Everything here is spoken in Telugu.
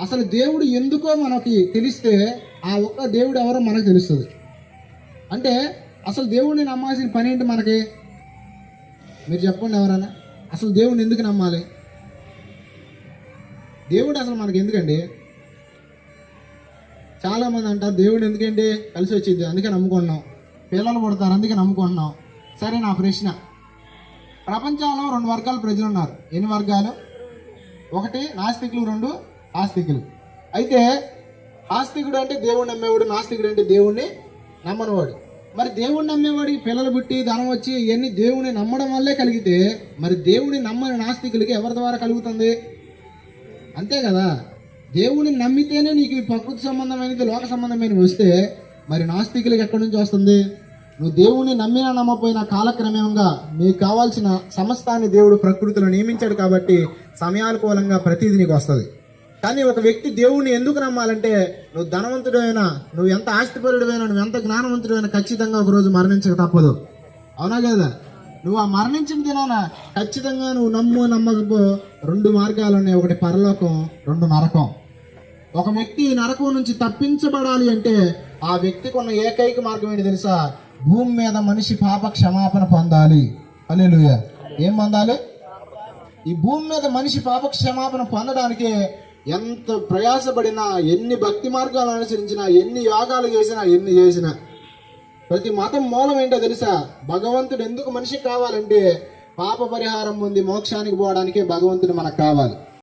అసలు దేవుడు ఎందుకో మనకి తెలిస్తే ఆ ఒక్క దేవుడు ఎవరో మనకు తెలుస్తుంది. అంటే అసలు దేవుడిని నమ్మాల్సిన పని ఏంటి మనకి? మీరు చెప్పండి ఎవరైనా అసలు దేవుడిని ఎందుకు నమ్మాలి? దేవుడు అసలు మనకి ఎందుకండి? చాలామంది అంటారు దేవుడు ఎందుకండి కలిసి వచ్చింది. అందుకే నమ్ముకుంటున్నాం. పిల్లలు పుడతారు. అందుకే నమ్ముకుంటున్నాం. సరే నా ప్రశ్న. ప్రపంచంలో రెండు వర్గాల ప్రజలు ఉన్నారు ఎన్ని వర్గాలు? ఒకటి నాస్తికులు రెండు ఆస్తికులు. అయితే ఆస్తికుడు అంటే దేవుణ్ణి నమ్మేవాడు నాస్తికుడు అంటే దేవుణ్ణి నమ్మనివాడు. మరి దేవుణ్ణి నమ్మేవాడికి పిల్లలు పుట్టి ధనం వచ్చి ఇవన్నీ దేవుని నమ్మడం వల్లే కలిగితే మరి దేవుని నమ్మని నాస్తికులకి ఎవరి ద్వారా కలుగుతుంది? అంతే కదా? దేవుని నమ్మితేనే నీకు ఈ ప్రకృతి సంబంధమైనది లోక సంబంధమైనది వస్తే మరి నాస్తికులకి ఎక్కడి నుంచి వస్తుంది? నువ్వు దేవుని నమ్మినా నమ్మపోయినా కాలక్రమేణంగా నీకు కావాల్సిన సమస్తాన్ని దేవుడు ప్రకృతిలో నియమించాడు కాబట్టి సమయానుకూలంగా ప్రతిదీ నీకు వస్తుంది. కానీ ఒక వ్యక్తి దేవుణ్ణి ఎందుకు నమ్మాలంటే నువ్వు ధనవంతుడైనా నువ్వు ఎంత ఆస్తిపరుడైనా నువ్వు ఎంత జ్ఞానవంతుడైనా ఖచ్చితంగా ఒకరోజు మరణించక తప్పదు. అవునా కదా? నువ్వు ఆ మరణించిన దినాన ఖచ్చితంగా నువ్వు నమ్ము నమ్మకపో రెండు మార్గాలు ఉన్నాయి. ఒకటి పరలోకం రెండు నరకం. ఒక వ్యక్తి ఈ నరకం నుంచి తప్పించబడాలి అంటే ఆ వ్యక్తికి ఉన్న ఏకైక మార్గం ఏంటి తెలుసా? భూమి మీద మనిషి పాప క్షమాపణ పొందాలి. అల్లెలుయ ఏం పొందాలి? ఈ భూమి మీద మనిషి పాప క్షమాపణ పొందడానికి ఎంత ప్రయాసపడినా ఎన్ని భక్తి మార్గాలు అనుసరించినా ఎన్ని యాగాలు చేసినా ఎన్ని చేసినా. ప్రతి మతం మూలం ఏంటో తెలుసా? భగవంతుడు ఎందుకు మనిషికి కావాలంటే పాప పరిహారం ఉంది మోక్షానికి పోవడానికే భగవంతుడు మనకు కావాలి.